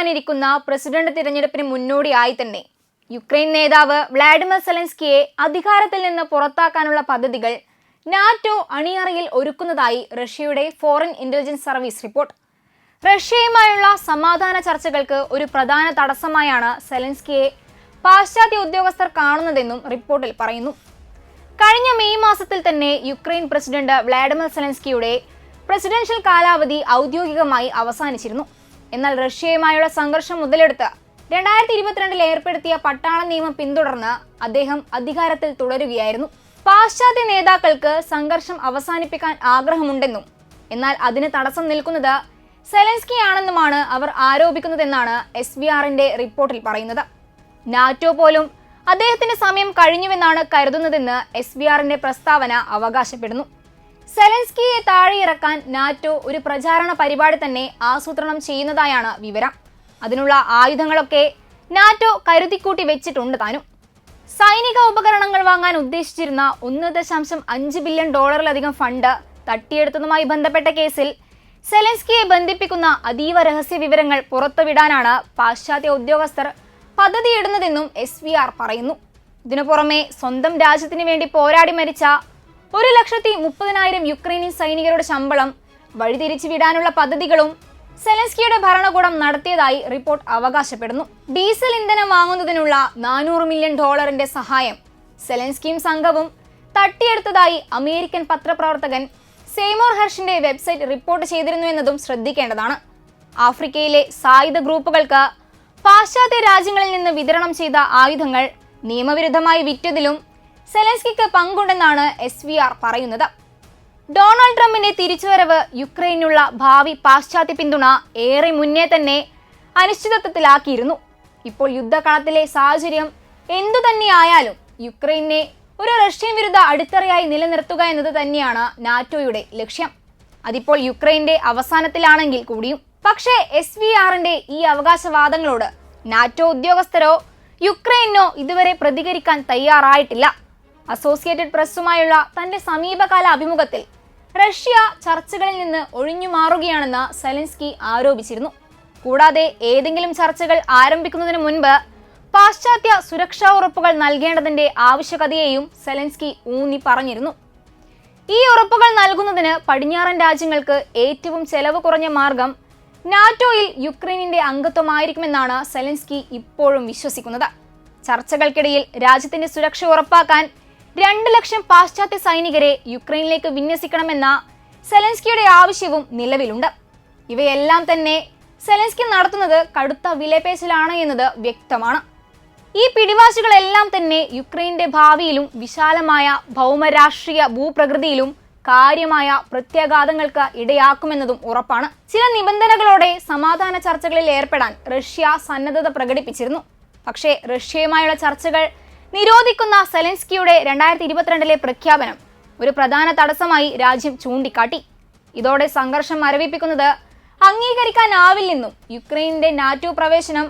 നടക്കാനിരിക്കുന്ന പ്രസിഡന്റ് തിരഞ്ഞെടുപ്പിന് മുന്നോടിയായി തന്നെ. യുക്രൈൻ നേതാവ് വ്ളാഡിമിർ സെലൻസ്കിയെ അധികാരത്തിൽ നിന്ന് പുറത്താക്കാനുള്ള പദ്ധതികൾ നാറ്റോ അണിയറയിൽ ഒരുക്കുന്നതായി റഷ്യയുടെ ഫോറിൻ ഇന്റലിജൻസ് സർവീസ് റിപ്പോർട്ട്. റഷ്യയുമായുള്ള സമാധാന ചർച്ചകൾക്ക് ഒരു പ്രധാന തടസ്സമായാണ് സെലൻസ്കിയെ പാശ്ചാത്യ ഉദ്യോഗസ്ഥർ കാണുന്നതെന്നും റിപ്പോർട്ടിൽ പറയുന്നു. കഴിഞ്ഞ മെയ് മാസത്തിൽ തന്നെ യുക്രൈൻ പ്രസിഡന്റ് വ്ളാഡിമിർ സെലൻസ്കിയുടെ പ്രസിഡൻഷ്യൽ കാലാവധി ഔദ്യോഗികമായി അവസാനിച്ചിരുന്നു. എന്നാൽ റഷ്യയുമായുള്ള സംഘർഷം മുതലെടുത്ത് രണ്ടായിരത്തി ഇരുപത്തിരണ്ടിൽ ഏർപ്പെടുത്തിയ പട്ടാള നിയമം പിന്തുടർന്ന് അദ്ദേഹം അധികാരത്തിൽ തുടരുകയായിരുന്നു. പാശ്ചാത്യ നേതാക്കൾക്ക് സംഘർഷം അവസാനിപ്പിക്കാൻ ആഗ്രഹമുണ്ടെന്നും എന്നാൽ അതിന് തടസ്സം നിൽക്കുന്നത് സെലൻസ്കി ആണെന്നുമാണ് അവർ ആരോപിക്കുന്നതെന്നാണ് എസ് ബി ആറിന്റെ റിപ്പോർട്ടിൽ പറയുന്നത്. നാറ്റോ പോലും അദ്ദേഹത്തിന്റെ സമയം കഴിഞ്ഞുവെന്നാണ് കരുതുന്നതെന്ന് എസ് ബി ആറിന്റെ പ്രസ്താവന അവകാശപ്പെടുന്നു. സെലൻസ്കിയെ താഴെയിറക്കാൻ നാറ്റോ ഒരു പ്രചാരണ പരിപാടി തന്നെ ആസൂത്രണം ചെയ്യുന്നതായാണ് വിവരം. അതിനുള്ള ആയുധങ്ങളൊക്കെ നാറ്റോ കരുതിക്കൂട്ടി വെച്ചിട്ടുണ്ട് താനും. സൈനിക ഉപകരണങ്ങൾ വാങ്ങാൻ ഉദ്ദേശിച്ചിരുന്ന ഒന്ന് ദശാംശം അഞ്ച് ബില്യൺ ഡോളറിലധികം ഫണ്ട് തട്ടിയെടുത്തതുമായി ബന്ധപ്പെട്ട കേസിൽ സെലൻസ്കിയെ ബന്ധിപ്പിക്കുന്ന അതീവ രഹസ്യ വിവരങ്ങൾ പുറത്തുവിടാനാണ് പാശ്ചാത്യ ഉദ്യോഗസ്ഥർ പദ്ധതിയിടുന്നതെന്നും എസ് വി ആർ പറയുന്നു. ഇതിനു പുറമെ സ്വന്തം രാജ്യത്തിന് വേണ്ടി പോരാടി മരിച്ച ഒരു ലക്ഷത്തി മുപ്പതിനായിരം യുക്രൈനിയൻ സൈനികരുടെ ശമ്പളം വഴിതിരിച്ചു വിടാനുള്ള പദ്ധതികളും സെലൻസ്കിയുടെ ഭരണകൂടം നടത്തിയതായി റിപ്പോർട്ട് അവകാശപ്പെടുന്നു. ഡീസൽ ഇന്ധനം വാങ്ങുന്നതിനുള്ള നാനൂറ് മില്യൺ ഡോളറിന്റെ സഹായം സെലൻസ്കിയും സംഘവും തട്ടിയെടുത്തതായി അമേരിക്കൻ പത്രപ്രവർത്തകൻ സെയ്മോർ ഹർഷിന്റെ വെബ്സൈറ്റ് റിപ്പോർട്ട് ചെയ്തിരുന്നു എന്നതും ശ്രദ്ധിക്കേണ്ടതാണ്. ആഫ്രിക്കയിലെ സായുധ ഗ്രൂപ്പുകൾക്ക് പാശ്ചാത്യ രാജ്യങ്ങളിൽ നിന്ന് വിതരണം ചെയ്ത ആയുധങ്ങൾ നിയമവിരുദ്ധമായി വിറ്റതിലും സെലൻസ്കിക്ക് പങ്കുണ്ടെന്നാണ് എസ് വി ആർ പറയുന്നത്. ഡൊണാൾഡ് ട്രംപിന്റെ തിരിച്ചുവരവ് യുക്രൈനുള്ള ഭാവി പാശ്ചാത്യ പിന്തുണ ഏറെ മുന്നേ തന്നെ അനിശ്ചിതത്വത്തിലാക്കിയിരുന്നു. ഇപ്പോൾ യുദ്ധകളത്തിലെ സാഹചര്യം എന്തു തന്നെയായാലും യുക്രൈനെ ഒരു റഷ്യൻ വിരുദ്ധ അടിത്തറയായി നിലനിർത്തുക എന്നത് തന്നെയാണ് നാറ്റോയുടെ ലക്ഷ്യം. അതിപ്പോൾ യുക്രൈന്റെ അവസാനത്തിലാണെങ്കിൽ കൂടിയും. പക്ഷേ എസ് വി ആറിന്റെ ഈ അവകാശവാദങ്ങളോട് നാറ്റോ ഉദ്യോഗസ്ഥരോ യുക്രൈനോ ഇതുവരെ പ്രതികരിക്കാൻ തയ്യാറായിട്ടില്ല. അസോസിയേറ്റഡ് പ്രസ്സുമായുള്ള തന്റെ സമീപകാല അഭിമുഖത്തിൽ റഷ്യ ചർച്ചകളിൽ നിന്ന് ഒഴിഞ്ഞു മാറുകയാണെന്ന് സെലൻസ്കി ആരോപിച്ചിരുന്നു. കൂടാതെ ഏതെങ്കിലും ചർച്ചകൾ ആരംഭിക്കുന്നതിന് മുൻപ് പാശ്ചാത്യ സുരക്ഷാ ഉറപ്പുകൾ നൽകേണ്ടതിന്റെ ആവശ്യകതയെയും സെലൻസ്കി ഊന്നി പറഞ്ഞിരുന്നു. ഈ ഉറപ്പുകൾ നൽകുന്നതിന് പടിഞ്ഞാറൻ രാജ്യങ്ങൾക്ക് ഏറ്റവും ചെലവ് കുറഞ്ഞ മാർഗം നാറ്റോയിൽ യുക്രൈനിന്റെ അംഗത്വമായിരിക്കുമെന്നാണ് സെലൻസ്കി ഇപ്പോഴും വിശ്വസിക്കുന്നത്. ചർച്ചകൾക്കിടയിൽ രാജ്യത്തിന്റെ സുരക്ഷ ഉറപ്പാക്കാൻ രണ്ട് ലക്ഷം പാശ്ചാത്യ സൈനികരെ യുക്രൈനിലേക്ക് വിന്യസിക്കണമെന്ന സെലൻസ്കിയുടെ ആവശ്യവും നിലവിലുണ്ട്. ഇവയെല്ലാം തന്നെ സെലൻസ്കി നടത്തുന്നത് കടുത്ത വിലപേശലാണ് എന്നത് വ്യക്തമാണ്. ഈ പിടിവാശികളെല്ലാം തന്നെ യുക്രൈന്റെ ഭാവിയിലും വിശാലമായ ഭൗമരാഷ്ട്രീയ ഭൂപ്രകൃതിയിലും കാര്യമായ പ്രത്യാഘാതങ്ങൾക്ക് ഇടയാക്കുമെന്നതും ഉറപ്പാണ്. ചില നിബന്ധനകളോടെ സമാധാന ചർച്ചകളിൽ ഏർപ്പെടാൻ റഷ്യ സന്നദ്ധത പ്രകടിപ്പിച്ചിരുന്നു. പക്ഷേ റഷ്യയുമായുള്ള ചർച്ചകൾ നിരോധിക്കുന്ന സെലൻസ്കിയുടെ രണ്ടായിരത്തി ഇരുപത്തിരണ്ടിലെ പ്രഖ്യാപനം ഒരു പ്രധാന തടസ്സമായി രാജ്യം ചൂണ്ടിക്കാട്ടി. ഇതോടെ സംഘർഷം മരവിപ്പിക്കുന്നത് അംഗീകരിക്കാനാവില്ലെന്നും യുക്രൈനിന്റെ നാറ്റോ പ്രവേശനം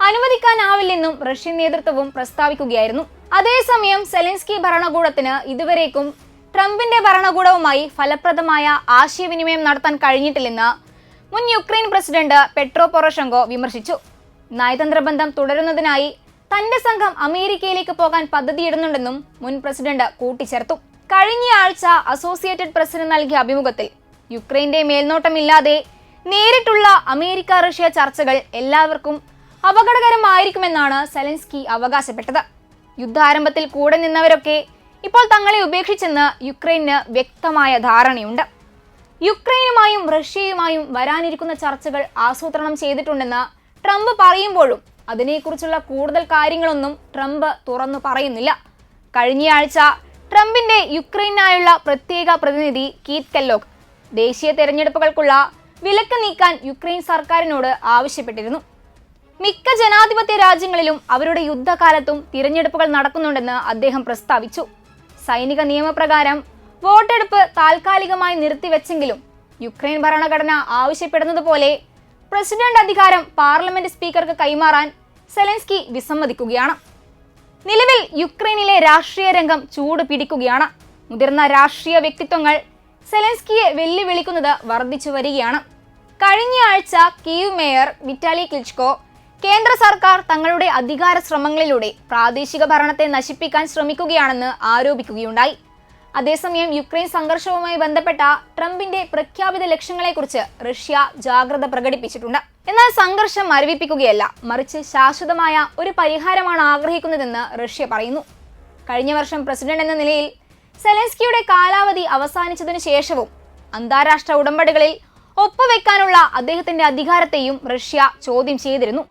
അനുവദിക്കാനാവില്ലെന്നും റഷ്യൻ നേതൃത്വവും പ്രസ്താവിക്കുകയായിരുന്നു. അതേസമയം സെലൻസ്കി ഭരണകൂടത്തിന് ഇതുവരേക്കും ട്രംപിന്റെ ഭരണകൂടവുമായി ഫലപ്രദമായ ആശയവിനിമയം നടത്താൻ കഴിഞ്ഞിട്ടില്ലെന്ന് മുൻ യുക്രൈൻ പ്രസിഡന്റ് പെട്രോ പൊറോഷങ്കോ വിമർശിച്ചു. നയതന്ത്ര ബന്ധം തുടരുന്നതിനായി തന്റെ സംഘം അമേരിക്കയിലേക്ക് പോകാൻ പദ്ധതിയിടുന്നുണ്ടെന്നും മുൻ പ്രസിഡന്റ് കൂട്ടിച്ചേർത്തു. കഴിഞ്ഞയാഴ്ച അസോസിയേറ്റഡ് പ്രസിന് നൽകിയ അഭിമുഖത്തിൽ യുക്രൈന്റെ മേൽനോട്ടമില്ലാതെ നേരിട്ടുള്ള അമേരിക്ക റഷ്യ ചർച്ചകൾ എല്ലാവർക്കും അപകടകരമായിരിക്കുമെന്നാണ് സെലൻസ്കി അവകാശപ്പെട്ടത്. യുദ്ധാരംഭത്തിൽ കൂടെ നിന്നവരൊക്കെ ഇപ്പോൾ തങ്ങളെ ഉപേക്ഷിച്ചെന്ന് യുക്രൈന് വ്യക്തമായ ധാരണയുണ്ട്. യുക്രൈനുമായും റഷ്യയുമായും വരാനിരിക്കുന്ന ചർച്ചകൾ ആസൂത്രണം ചെയ്തിട്ടുണ്ടെന്ന് ട്രംപ് പറയുമ്പോഴും അതിനെക്കുറിച്ചുള്ള കൂടുതൽ കാര്യങ്ങളൊന്നും ട്രംപ് തുറന്നു പറയുന്നില്ല. കഴിഞ്ഞയാഴ്ച ട്രംപിന്റെ യുക്രൈനായുള്ള പ്രത്യേക പ്രതിനിധി കീത് കെല്ലോക് ദേശീയ തെരഞ്ഞെടുപ്പുകൾക്കുള്ള വിലക്ക് നീക്കാൻ യുക്രൈൻ സർക്കാരിനോട് ആവശ്യപ്പെട്ടിരുന്നു. മിക്ക ജനാധിപത്യ രാജ്യങ്ങളിലും അവരുടെ യുദ്ധകാലത്തും തിരഞ്ഞെടുപ്പുകൾ നടക്കുന്നുണ്ടെന്ന് അദ്ദേഹം പ്രസ്താവിച്ചു. സൈനിക നിയമപ്രകാരം വോട്ടെടുപ്പ് താൽക്കാലികമായി നിർത്തിവെച്ചെങ്കിലും യുക്രൈൻ ഭരണഘടന ആവശ്യപ്പെടുന്നത് പോലെ പ്രസിഡന്റ് അധികാരം പാർലമെന്റ് സ്പീക്കർക്ക് കൈമാറാൻ സെലൻസ്കി വിസമ്മതിക്കുകയാണ്. നിലവിൽ യുക്രൈനിലെ രാഷ്ട്രീയ രംഗം ചൂട് പിടിക്കുകയാണ്. മുതിർന്ന രാഷ്ട്രീയ വ്യക്തിത്വങ്ങൾ സെലൻസ്കിയെ വെല്ലുവിളിക്കുന്നത് വർദ്ധിച്ചു വരികയാണ്. കഴിഞ്ഞ ആഴ്ച കീവ് മേയർ വിറ്റാലി ക്ലിച്കോ കേന്ദ്ര സർക്കാർ തങ്ങളുടെ അധികാര ശ്രമങ്ങളിലൂടെ പ്രാദേശിക ഭരണത്തെ നശിപ്പിക്കാൻ ശ്രമിക്കുകയാണെന്ന് ആരോപിക്കുകയുണ്ടായി. അതേസമയം യുക്രൈൻ സംഘർഷവുമായി ബന്ധപ്പെട്ട ട്രംപിന്റെ പ്രഖ്യാപിത ലക്ഷ്യങ്ങളെക്കുറിച്ച് റഷ്യ ജാഗ്രത പ്രകടിപ്പിച്ചിട്ടുണ്ട്. എന്നാൽ സംഘർഷം മരവിപ്പിക്കുകയല്ല മറിച്ച് ശാശ്വതമായ ഒരു പരിഹാരമാണ് ആഗ്രഹിക്കുന്നതെന്ന് റഷ്യ പറയുന്നു. കഴിഞ്ഞ വർഷം പ്രസിഡന്റ് എന്ന നിലയിൽ സെലൻസ്കിയുടെ കാലാവധി അവസാനിച്ചതിനു ശേഷവും അന്താരാഷ്ട്ര ഉടമ്പടികളിൽ ഒപ്പുവെക്കാനുള്ള അദ്ദേഹത്തിന്റെ അധികാരത്തെയും റഷ്യ ചോദ്യം ചെയ്തിരുന്നു.